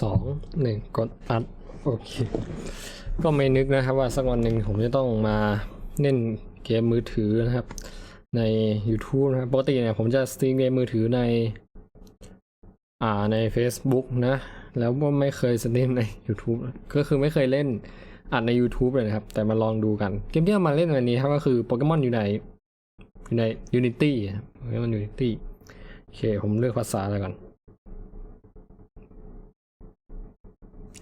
สองหนึ่งกดอัดโอเค ก็ไม่นึกนะครับว่าสักวันหนึ่งผมจะต้องมาเล่นเกมมือถือนะครับ ใน YouTube นะครับปกติเนี่ยผมจะสตรีมเกมมือถือใน อ่าใน Facebook นะ แล้วก็ไม่เคยสตรีมใน YouTube ก็คือไม่เคยเล่นอัดใน YouTube เลยนะครับ แต่มาลองดูกัน เกมที่เอามาเล่นวันนี้ครับก็คือโปเกมอนอยู่ในอยู่ใน Unity ครับโปเกมอน Unity โอเค ผมเลือกภาษาแล้วกัน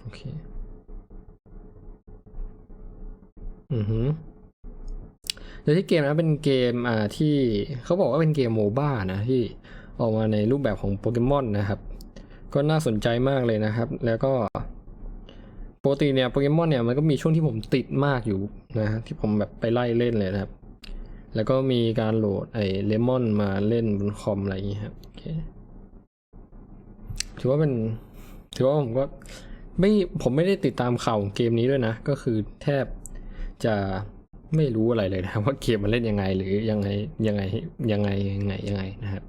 โอ เค อือหือโดยที่เกมนะเป็นเกมอ่าที่เขาบอกว่าเป็นเกมโมบ้านะที่ออกมาในรูปแบบของโปเกมอนนะครับ ก็น่าสนใจมากเลยนะครับ แล้วก็ปกติเนี่ยโปเกมอนเนี่ยมันก็มีช่วงที่ผมติดมากอยู่นะที่ผมแบบไปไล่เล่นเลยนะครับ แล้วก็มีการโหลดไอ้เลมอนมาเล่นบนคอมอะไรอย่างเงี้ยครับถือว่าเป็นถือว่าผมก็ ไม่ผมไม่ได้ติดตามข่าวของเกมนี้ด้วยนะ ก็คือแทบจะไม่รู้อะไรเลยนะว่าเกมมันเล่นยังไง หรือยังไงยังไงยังไงยังไงยังไงนะครับ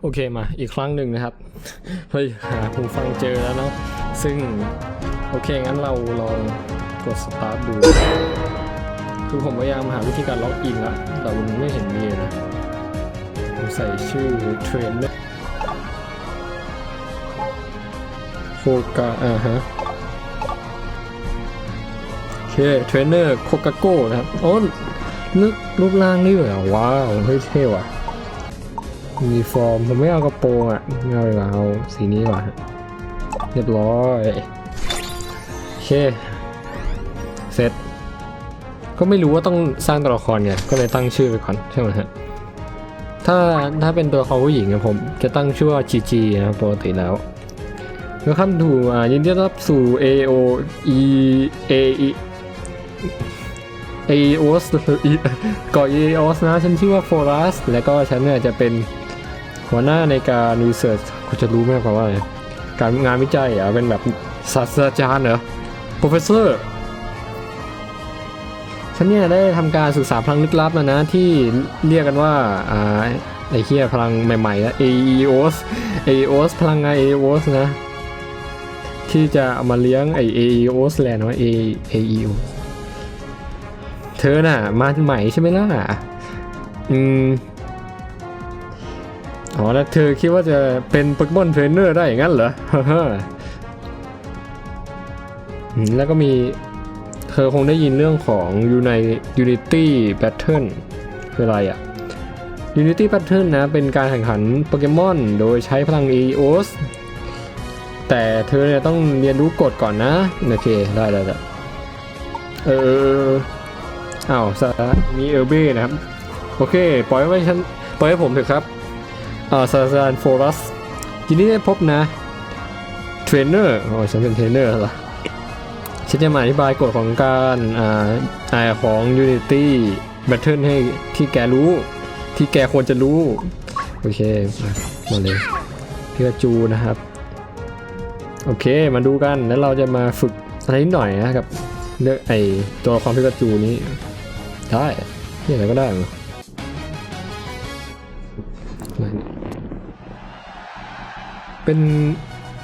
โอเคมาอีกครั้งหนึ่งนะครับเฮ้ยหาหูฟังเจอแล้วเนาะซึ่ง โอเค งั้นเราลองกดสตาร์ทดูคือผมพยายามหาวิธีการล็อกอินล้วแต่มันไม่เห็นมีนะผมใส่ชื่อเทรนเนอร์ โคกาอ่าฮะโอเคเทรนเนอร์โคกาโก้นะครับโอ้นึกรูปร่างนี่เหรอว้าวเฮ้ยเท่ว่ะมีฟอร์มผมไม่เอากระโปรงอะไม่เอาดีกว่าเอาสีนี้ก่ะเรียบร้อยโอเคเสร็จก็ไม่รู้ว่าต้องสร้างตัวละครไงก็เลยตั้งชื่อไปก่อนใช่ไหมฮะถ้าถ้าเป็นตัวละครผู้หญิงเนี่ยผมจะตั้งชื่อว่าจีจีนะปกติแล้ว แล้วขั้นถูอ่ายินดีต้อนรับสู่ A O E A E A O S ก่อ A O S นะ ฉันชื่อว่า Forest แล้วก็ฉันเนี่ยจะเป็นหัวหน้าในการ research คุณจะรู้ไหมครับว่าอะไรการงานวิจัยอะเป็นแบบศาสตราจารย์เหรอ professor ฉันเนี่ยได้ทำการศึกษาพลังลึกลับมานะ ที่เรียกกันว่าอ่าไอ้เฮียพลังใหม่ๆนะ AEOS AEOS พลังงาน AEOS นะ ที่จะเอามาเลี้ยงไอ้ AEOS แลนด์ว่า A AEO เธอน่ะ มาใหม่ใช่ไหมล่ะ อืม อ๋อแล้วเธอคิดว่าจะเป็นโปเกมอนเทรนเนอร์ได้อย่างนั้นเหรอแล้วก็มีเธอคงได้ยินเรื่องของ Uni- Unity Battle คืออะไรอะ Unity Battle นะ เป็นการแข่งขันโปเกมอนโดยใช้พลัง EOS แต่เธอเนี่ยต้องเรียนรู้กฎก่อนนะ โอเค ได้ได้ได้เออเอ้าวสามีเออร์เบ้นะครับ โอเค ปล่อยไว้ฉัน ปล่อยให้ผมเถอะครับอ่าซาซานโฟรัสทีนี้ได้พบนะ เทรนเนอร์อ๋อฉันเป็นเทรนเนอร์เหรอฉันจะมาอธิบายกฎของการอ่าอของ Unity Battle ให้ที่แกรู้ ที่แกควรจะรู้ โอเค มามาเลยพิกาจูนะครับ โอเค มาดูกัน แล้วเราจะมาฝึกอะไรนิดหน่อยนะกับเลือกไอตัวละครพิกาจูนี้ ได้ที่ไหนก็ได้มั้งอะเป็น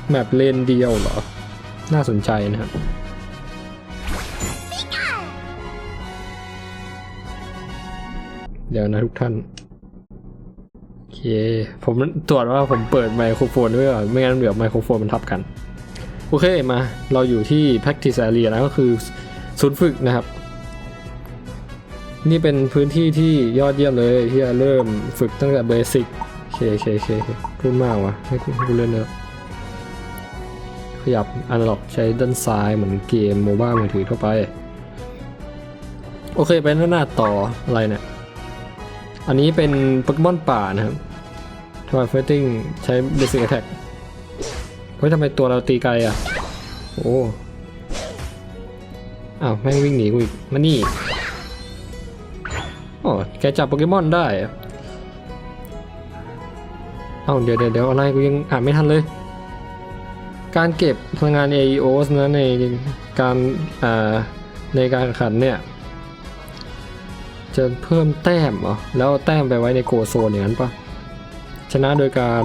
แมปเลนเดียวเหรอ น่าสนใจนะครับเดี๋ยวนะทุกท่าน โอเค ผมตรวจว่าผมเปิดไมโครโฟนด้วยก่อไม่งั้นเดี๋ยวไมโครโฟนมันทับกัน โอเคมาเราอยู่ที่ practice area นะก็คือศูนย์ฝึกนะครับ นี่เป็นพื้นที่ที่ยอดเยี่ยมเลยที่จะเริ่มฝึกตั้งแต่เบสิกโอเคโอเคโอเคโอเคพูดมากว่ะให้คุณพูดเล่นเนอะขยับอันล็อกใช้ด้านซ้ายเหมือนเกมโมบ้ามือถือทั่วไป โอเค ไปหน้าต่ออะไรเนี่ยอันนี้เป็นโปเกมอนป่านะครับทำไม fighting ใช้ basic attack เฮ้ยทำไมตัวเราตีไกลอะ โอ้อ้าวแม่งวิ่งหนีกูอีกมานี่อ๋อแกจับโปเกมอนได้อะเอ้าเดี๋ยวเดี๋ยวอะไรกูยังอ่านไม่ทันเลย การเก็บพลังงาน AEOs นะในการอ่าในการขันเนี่ย จะเพิ่มแต้มเหรอ แล้วแต้มไปไว้ในโกโซนอย่างนั้นปะชนะโดยการ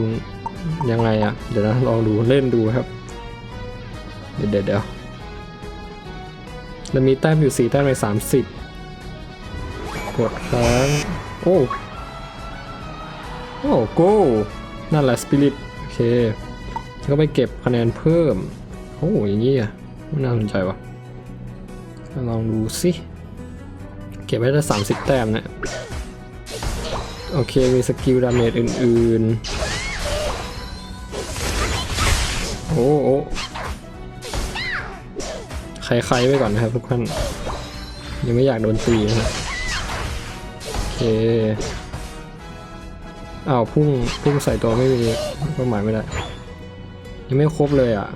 ยังไงอะเดี๋ยวนะลองดูเล่นดูครับเดี๋ยวเดี๋ยวเดี๋ยวเรามีแต้มอยู่สี่แต้มในสามสิบกดค้างโอ้โอ้โก้นั่นแหละสปิริตโอเคก็ไปเก็บคะแนนเพิ่ม โอ้อย่างนี้อะไม่น่าสนใจวะลองดูสิ เก็บไว้ได้สามสิบแต้มเนะ โอเค มีสกิลดาเมจอื่น ๆ โอ้โอ้ใครๆไว้ก่อนนะครับทุกท่าน ยังไม่อยากโดนตีนะโอเคอ้าวพุ่งพุ่งใส่ตัวไม่มีเป้าหมายไม่ได้ ยังไม่ครบเลยอะ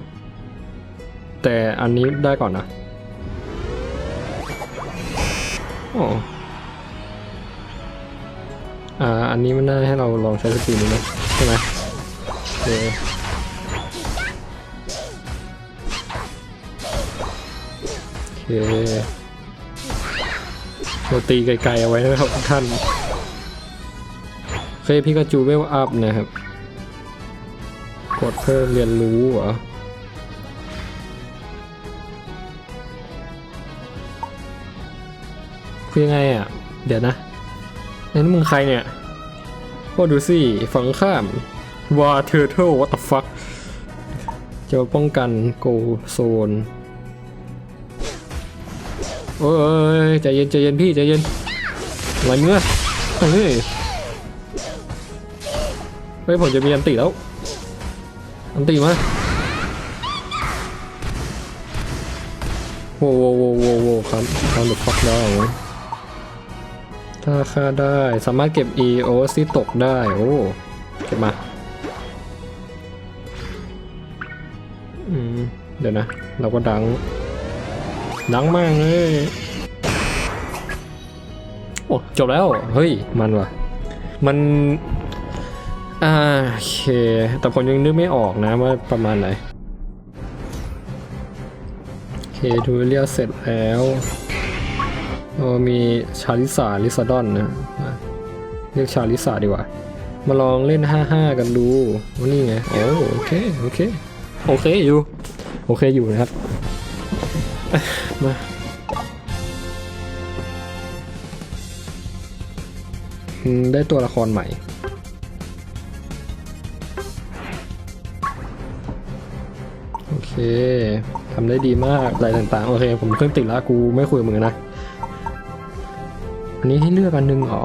แต่อันนี้ได้ก่อนนะอ๋ออ่าอันนี้มันน่าให้เราลองใช้สกิลนี้นะใช่ไหมโอเค เคเราตีไกลๆเอาไว้นะครับทุกท่านเคยพี่กาจูเวลอัพนะครับ กดเพิ่มเรียนรู้เหรอคือยังไงอะ เดี๋ยวนะนั่นมึงใครเนี่ยก็ดูสิฝั่งข้ามวาเทอร์เทลวัตฟักจะป้องกันโกโซน โอ้ยใจเย็นใจเย็นพี่ใจเย็นอะไรเงี้ยเฮ้ยเฮ้ยผมจะมีอันติแล้ว อันติมาโว้โว้โว้โว้โว้ครับทำเดอะฟักได้ไหถ้าค่าได้สามารถเก็บ e o ที่ตกได้ โอ้ เก็บมา อืม เดี๋ยวนะ เราก็ดัง ดังมากเลยโอ้จบแล้ว เฮ้ย มันว่ะ มันอ่าโอเค แต่ผมยังนึกไม่ออกนะว่าประมาณไหน โอเคทูเรียลเสร็จแล้วเออมีชาลิสาลิซาดอนนะ เรียกชาลิสาดีกว่า มาลองเล่น 5-5 กันดูว่านี่ไง โอ้โอเค โอเค โอเคอยู่ โอเคอยู่นะครับ มาได้ตัวละครใหม่ โอเคทำได้ดีมากอะไรต่างๆ โอเค ผมเครื่องติดแล้วกูไม่คุยมึงนะ อันนี้ให้เลือกอันหนึงเหรอ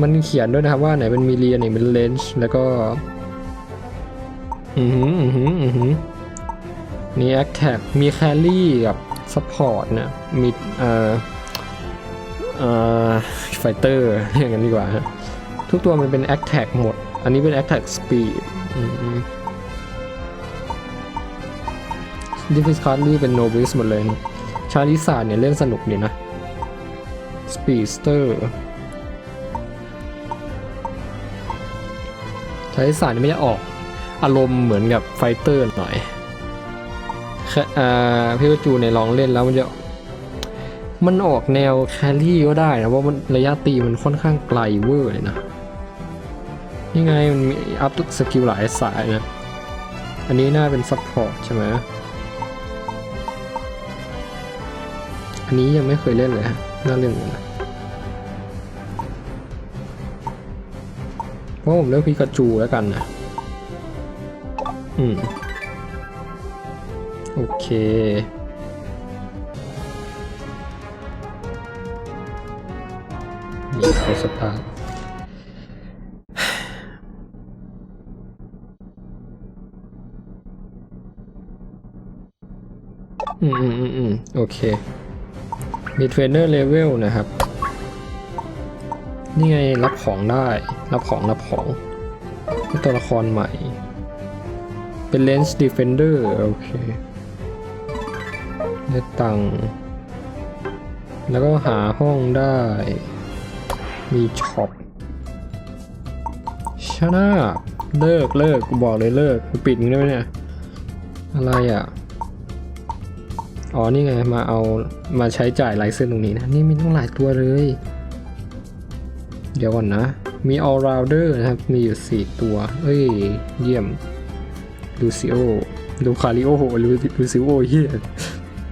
มันเขียนด้วยนะครับว่าไหนเป็นมีเรียนไหนเป็นเลนส์แล้วก็ อือหือ อือหือ อือหือ มีแอคแท็กมีแครี่กับซัพพอร์ตนะมีเอ่อเอ่อไฟเตอร์อย่างนั้นดีกว่าฮะทุกตัวมันเป็นแอคแท็กหมด อันนี้เป็นแอคแท็กสปีดดิฟิสคาร์ลี่เป็นโนบิสหมดเลย ชาลิสาเนี่ยเล่นสนุกดีนะสปีดสเตอร์ชาลิสาเนี่ยไม่จะออกอารมณ์เหมือนกับไฟเตอร์หน่อย พี่วาจูในลองเล่นแล้วมันจะมันออกแนวแครี่ก็ได้นะเพรามันระยะตีมันค่อนข้างไกลเวอร์เลยนะนี่ไงมันมีอัพสกิลหลายสายนะ อันนี้น่าเป็นซัพพอร์ตใช่ไหมอันนี้ยังไม่เคยเล่นเลยฮะน่าเล่นเหมือนนนะเพราะผมเลือกพิกาจูแล้วกันนะ อืม โอเค มีโคสตาร์อืมอืมอืมอืมโอเค มีเทรนเนอร์เลเวลนะครับ นี่ไงรับของได้ รับของรับของตัวละครใหม่ เป็นเลนส์ดีเฟนเดอร์โอเค ได้ตังค์แล้วก็หาห้องได้ มีช็อปชนะเลิกเลิกกูบอกเลยเลิกกูปิดมึงได้ไหมเนี่ย อะไรอะ อ๋อ นี่ไง มาเอามาใช้จ่ายลายเส้นตรงนี้นะ นี่มีตั้งหลายตัวเลย เดี๋ยวก่อนนะ มี all rounder นะครับ มีอยู่ 4 ตัว เอ้ย เยี่ยม ลูซิโอ ลูคาริโอลูลูซิโอเฮีย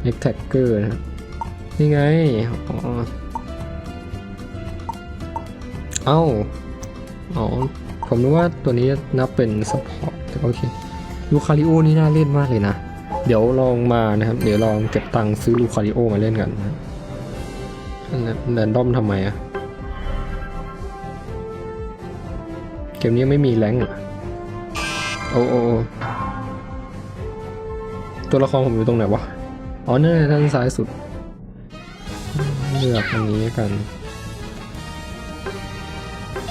เอ็กแท็กเกอร์นะนี่ไงอเอ้า อ๋อ ผมนึกว่าตัวนี้นับเป็นซัพพอร์ตแต่โอเคลูคาริโอนี่น่าเล่นมากเลยนะ เดี๋ยวลองมานะครับ เดี๋ยวลองเก็บตังค์ซื้อลูคาริโอมาเล่นกันนะแรนดอมทำไมอะเกมนี้ไม่มีแรงเหรอโอ้โอ้โอ้ตัวละครผมอยู่ตรงไหนวะ อ๋อเนี่ยด้านซ้ายสุด เลือกอันนี้กัน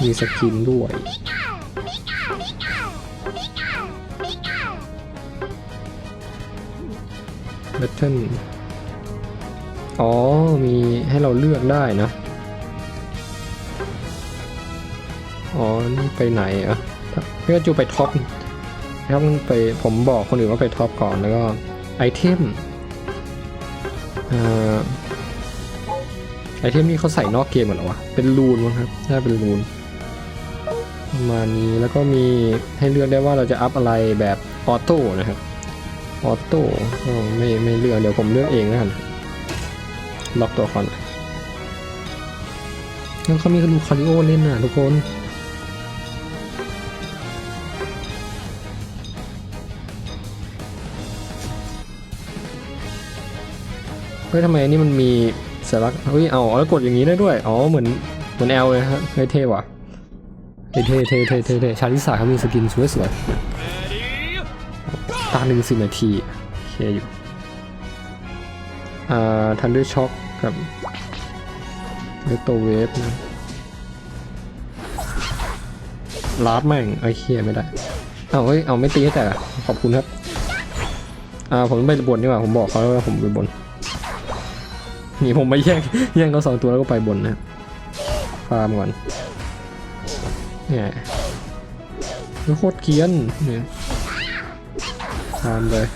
มีสกินด้วยแบตเทิลอ๋อ มีให้เราเลือกได้นะ อ๋อ นี่ไปไหนอะพี่ก็จูไปท็อปนะครับไปผมบอกคนอื่นว่าไปท็อปก่อนแล้วก็ไอเทม อ่าไอเทมนี่เขาใส่นอกเกมเหรอวะ เป็นรูนมั้งครับ น่าเป็นรูนประมาณนี้แล้วก็มีให้เลือกได้ว่าเราจะอัพอะไรแบบออโต้นะครับ ออโต้ไม่ไม่เลือกเดี๋ยวผมเลือกเองแล้วกันล็อกตัวคอนแล้วเขามีลูคาริโอเล่นน่ะทุกคน เฮ้ยทำไมอันนี้มันมีสัญลักเฮ้ยเอาแล้วกดอย่างนี้ได้ด้วย อ๋อเหมือนเหมือนแอลเลยฮะเฮ้ยเท่ว่ะเท่เท่เท่เท่เท่เท่ชาลิสาเขามีสกินสวยๆตาหนึ่งสิบนาทีโอเคอยู่อ่าทันด้วยช็อคกับเลตโตเวฟนะลาดแม่งไอ้เคียไม่ได้เอาเฮ้ยเอาไม่ตีให้แต่ขอบคุณครับอ่าผมไปบนดีกว่าผมบอกเขาแล้วว่าผมไปบน นี่ผมไปแย่งแย่งเขาสองตัวแล้วก็ไปบนนะฟาร์มก่อนเนี่ยโคตรเกียนเนี่ยฟาร์มเลย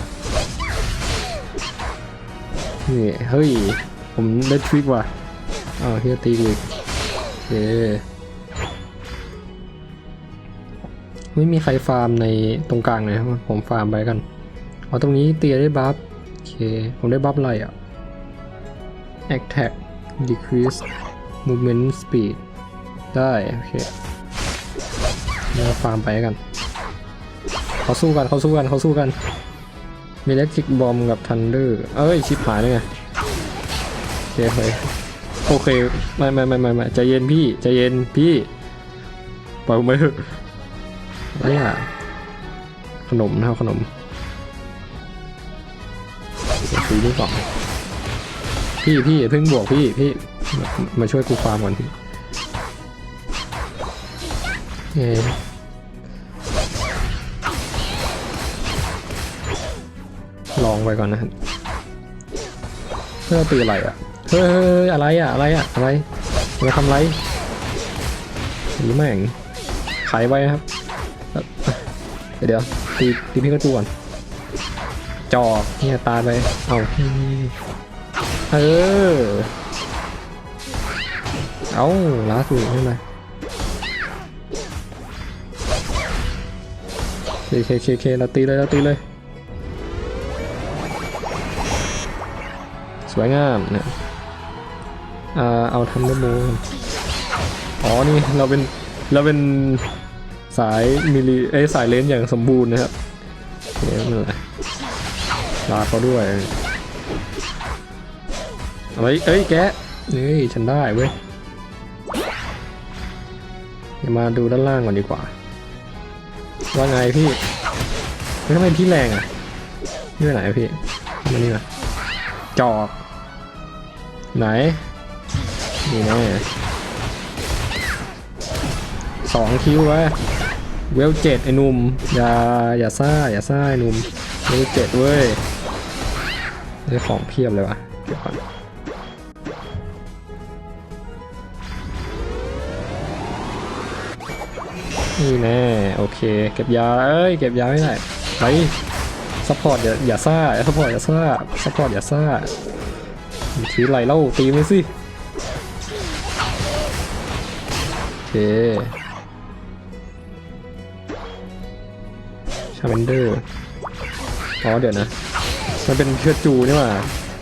นี่เฮ้ย ผมได้ทริกว่ะอ้าวเฮียตีกูอีกโอเคไม่มีใครฟาร์มในตรงกลางเลยครับผมฟาร์มไปกันเอาตรงนี้เตียได้บัฟโอเค ผมได้บัฟอะไรอะ attack decrease movement speed ได้ โอเคเราฟาร์มไปกันเขาสู้กันเขาสู้กันเขาสู้กัน มีเล็กทิกบอมกับทันเดอร์เอ้ย ชิปหายเลยไงโอเคเฮ้ยโอเค ไม่ไม่ไม่ไม่ไม่ใจเย็นพี่ ใจเย็นพี่ ปล่อยผมไปเถอะเนี่ยขนมนะครับขนมซื้อนี่ก่อน พี่พี่อย่าเพิ่งบวกพี่พี่มามาช่วยกูฟาร์มก่อนพี่เอ้ลองไปก่อนนะเพื่อตีอะไรอะเฮ้ยอะไรอะอะไรอะอะไรมาทำไรหรือแม่งขายไว้ครับ เดี๋ยวตีตีพี่กระจูก่อนจอกเนี่ยตายไปเอา เออ เอาล้าสุดใช่ไหมเคเคเคเคเราตีเลยเราตีเลย สวยงามเนะอ่าเอาทำด้วยโมอ๋อ นี่เราเป็น เราเป็นสายมิลิเอ้สายเลนอย่างสมบูรณ์นะครับเคนั่นแหละลาเขาด้วย เอาไว้เอ้ย แกะนี่ฉันได้เว้ยเดี๋ยวมาดูด้านล่างก่อนดีกว่า ว่าไงพี่เฮ้ยทำไมพี่แรงอะนี่ไปไหนพี่มานี่มาจอกไหน นี่แน่สองคิวไว้เวลเจ็ดไอ้นุ่มอย่าอย่าซ่าอย่าซ่าไอ้นุ่มเวลเจ็ดเว้ยได้ของเพียบเลยวะเดี๋ยวก่อน นี่แน่โอเค เก็บยาเอ้ยเก็บยาไม่ได้ไปซัพพอร์ตอย่าอย่าซ่าซัพพอร์ตอย่าซ่าซัพพอร์ตอย่าซ่าทีไรเล่าตีมันสิโอเคชาเบนเดอร์อ๋อเดี๋ยวนะ มันเป็นเชือจูนี่หว่า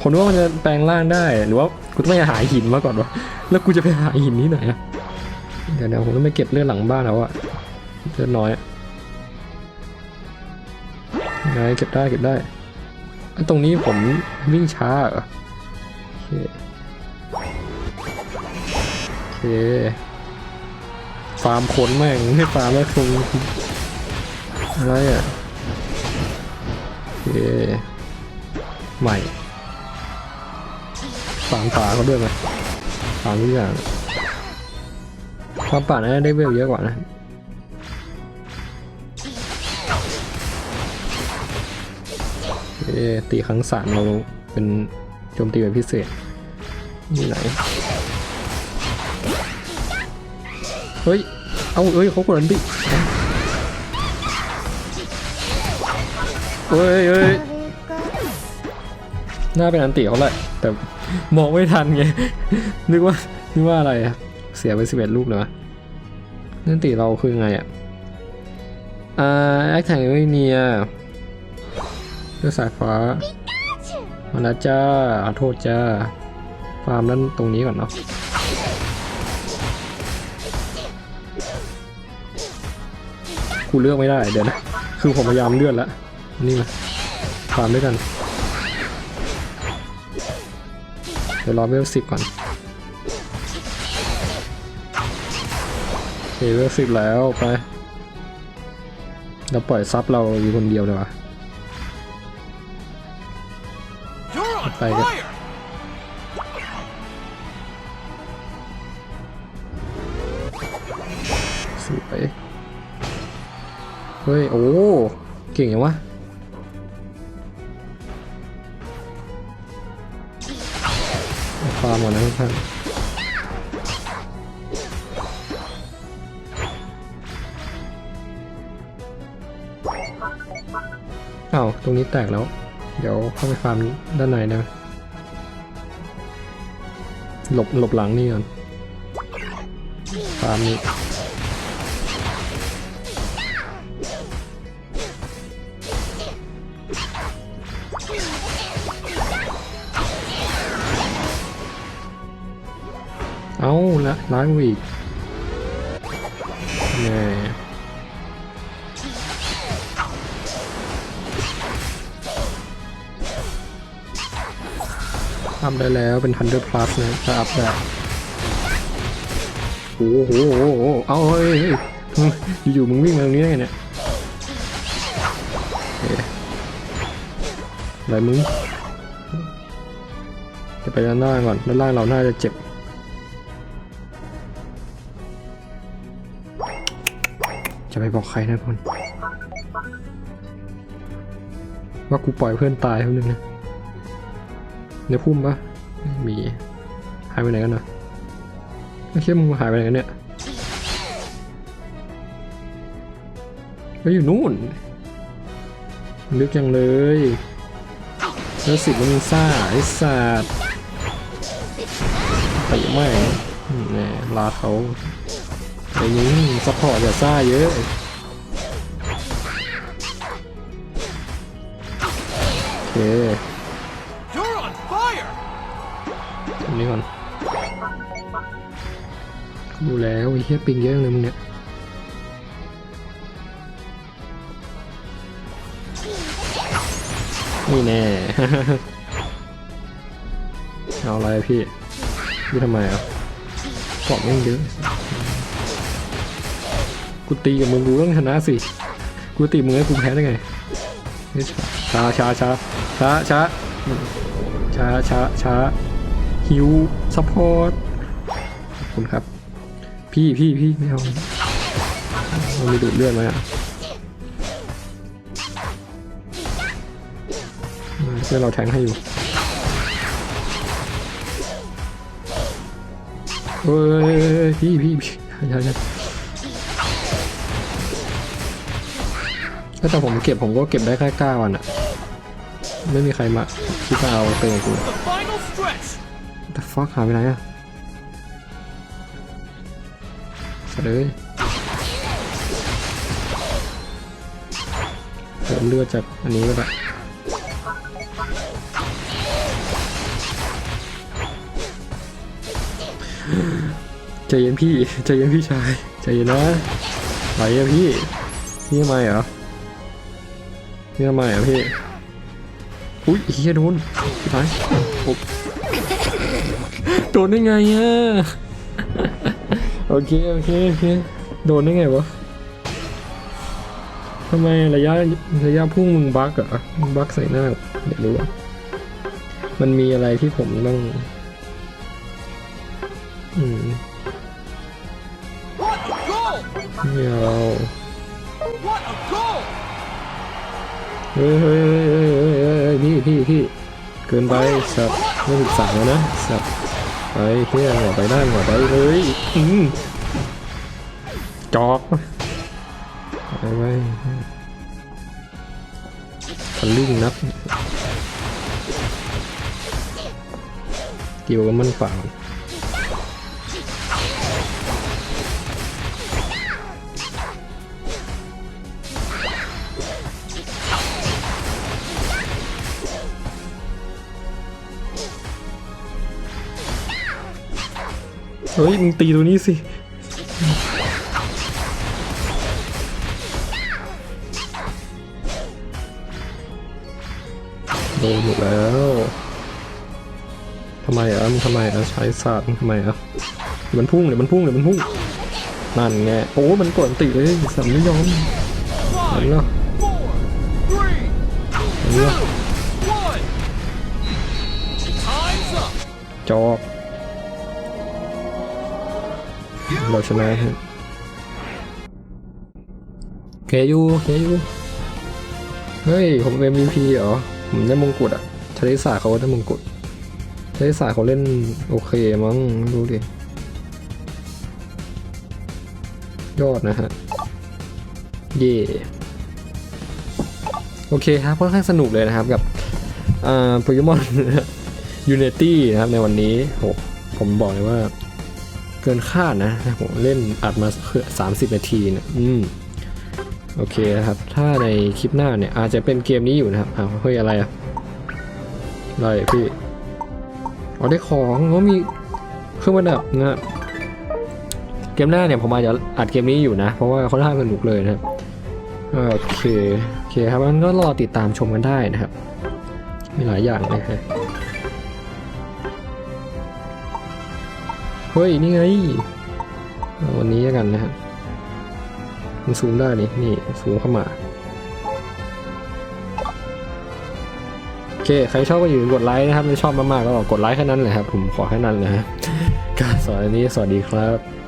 ผมว่ามันจะแปลงร่างได้หรือว่ากูต้องไปหาหินมาก่อนวะแล้วกูจะไปหาหินที่ไหนอะเดี๋ยวเดี๋ยวผมต้องไปเก็บเลือดหลังบ้านแล้วอะ เลือดน้อยไงเก็บได้เก็บได้ไอ้ตรงนี้ผมวิ่งช้าเหรอโอเคโอเคฟาร์มขนแม่งไม่ฟาร์มแล้วคงอะไรอะโอเคใหม่ฟาร์มป่าเขาด้วยไหมฟาร์มทุกอย่างฟาร์มป่าน่าจะได้เวลเยอะกว่านะ ตีครั้งสามเราเป็นโจมตีแบบพิเศษนี่ไหน เฮ้ย เอาเอ้ยเขากดอันติเฮ้ยเฮ้ยน่าเป็นอันติเขาแหละแต่มองไม่ทันไง นึกว่า นึกว่าอะไรอะเสียไปสิบเอ็ดลูกเลยวะนั่นติเราคือไงอะอ่าแอคแทงไมเนีย เลือดสายฟ้ามาแล้วจ้าขอโทษจ้าฟาร์มนั้นตรงนี้ก่อนเนาะกูเลือกไม่ได้เดี๋ยวนะคือผมพยายามเลือนแล้วนี่มาฟาร์มด้วยกันเดี๋ยวรอเวลสิบก่อนโอเคเวลสิบแล้วไปเราปล่อยซับเราอยู่คนเดียวเลยวะ You're on Take it. fire! สวยเฮ้ย โอ้ เก่งยังวะฟาร์มก่อนนะทุกท่านอ้าว ตรงนี้แตกแล้ว เดี๋ยวเข้าไปฟาร์มด้านในได้ไหมหลบหลบหลังนี่ก่อนฟาร์มนี้เอาละล้างวีก พได้แล้วเป็น100 plus นะถ้าอัพได้โอ้โหโอ้โหเอาเฮ้ยอยู่ๆมึงวิ่งมาตรงนี้ได้ไงเนี่ยอะไรมึงจะไปด้านล่างก่อนด้านล่างเราน่าจะเจ็บจะไปบอกใครนะคนว่ากูปล่อยเพื่อนตายเท่านึงนะ ในพุ่มปะมีหายไปไหนกันเนะไม่ใช่มึงหายไปไหนกันเนี่ยไปอยู่นู่นลึกจังเลยแล้วสิบมันซ่าไอ้สัตว์ไปไม่งอืมแน่ลาเขาไอ้ยิงซัพพอร์ตอย่าซ่าเยอะโอเค รงนี้ก่อนดูแล้วไอ้เหี้ยปิงเยอะเลยมึงเนี่ยนี่แน่ เอาอะไรพี่พี่ทำไมอะเกาะแม่งเยอะกูตีกับมึงกูต้องชนะสิ กูตีมึงให้กูแพ้ได้ไงช้าช้าช้าช้าช้าช้าช้าช้า ฮิวซัพพอร์ตขอบคุณครับ พี่พี่พี่ไม่เอามันมีดูดเลือดไหมอะเพื่อเราแทงให้อยู่เฮ้ยพี่พี่พี่ย่าอย่าถ้าแต่ผมเก็บผมก็เก็บได้แค่เก้าอันอะไม่มีใครมาคิดมาเอาเต็มกู The final stretch! the fuck หายไปไหนอะสเลยเลือดจากอันนี้ก็ได้ใจเย็นพี่ใจเย็นพี่ชายใจเย็นนะไหวอะพี่ พี่ทำไมเหรอพี่ทำไมเหรอพี่ อุ้ยเฮียโดนพี่ท้ายโดนได้ไงอะโอเคโอเคโอเคโดนได้ไงวะทำไมระยะระยะพุ่งมึงบั๊กอมึงบั๊กใส่หน้าเดี๋ยวรู้ว่ามันมีอะไรที่ผมต้อง อืมเอา What a goal! เฮ้ยเฮ้ยเฮ้ยเฮ้ยเฮ้ย เฮ้ยพี่พี่พี่เกินไปสับไม่ศึกษาแล้วนะสับไปเฮียหัวไปด้าหัวไปเฮ้ยอืมจอกไปไปทะลึ่งนับเกี่ยวกับมันฝ่า ฮ้ยมึงตีตัวนี้สิโดนหมดแล้วทำไมอะมึงทำไมอะใช้ศาสตร์มึงทำไมอะเดี๋ยวมันพุ่งเดี๋ยวมันพุ่งเดี๋ยวมันพุ่งนั่นไงโอ้มันกดอันติเลยสัมไม่ยอมเห็นเหรอ four, three, เห็นเหรอ two, one. Time's up. จอก เราชนะฮะเคยูเคยูเฮ้ย ผม MVP เหรอ ผมได้มงกุฎอะทะเลสาเขาได้มงกุฎทะเลสาเขาเล่นโอเคมั้งดูดิ ยอดนะฮะ เย่โอเคครับค่อนข้างสนุกเลยนะครับกับอ่าโปเกมอนยูเนตี้นะครับในวันนี้โหผมบอกเลยว่า เกินคาดนะผมเล่นอัดมาเสามสิบนาทีนะอืมโอเคนะครับ ถ้าในคลิปหน้าเนี่ยอาจจะเป็นเกมนี้อยู่นะครับอ้าวเฮ้ยอะไรอะอะไรพี่อ๋อได้ของเขามีเครื่องประดับนะเกมหน้าเนี่ยผมอาจจะอัดเกมนี้อยู่นะ เพราะว่าค่อนข้างสนุกเลยนะครับโอเคโอเคครับงั้นก็รอติดตามชมกันได้นะครับ มีหลายอย่างเลยฮะ เฮ้ย นี่ไงเอาวันนี้แล้วกันนะครับมันซูมได้นี่ นี่ซูมเข้ามา โอเค ใครชอบก็อย่าลืมกดไลค์นะครับไม่ชอบมากๆก็กดไลค์แค่นั้นแหละครับ ผมขอแค่นั้นเลยฮะการสอนอันนี้สวัสดีครับ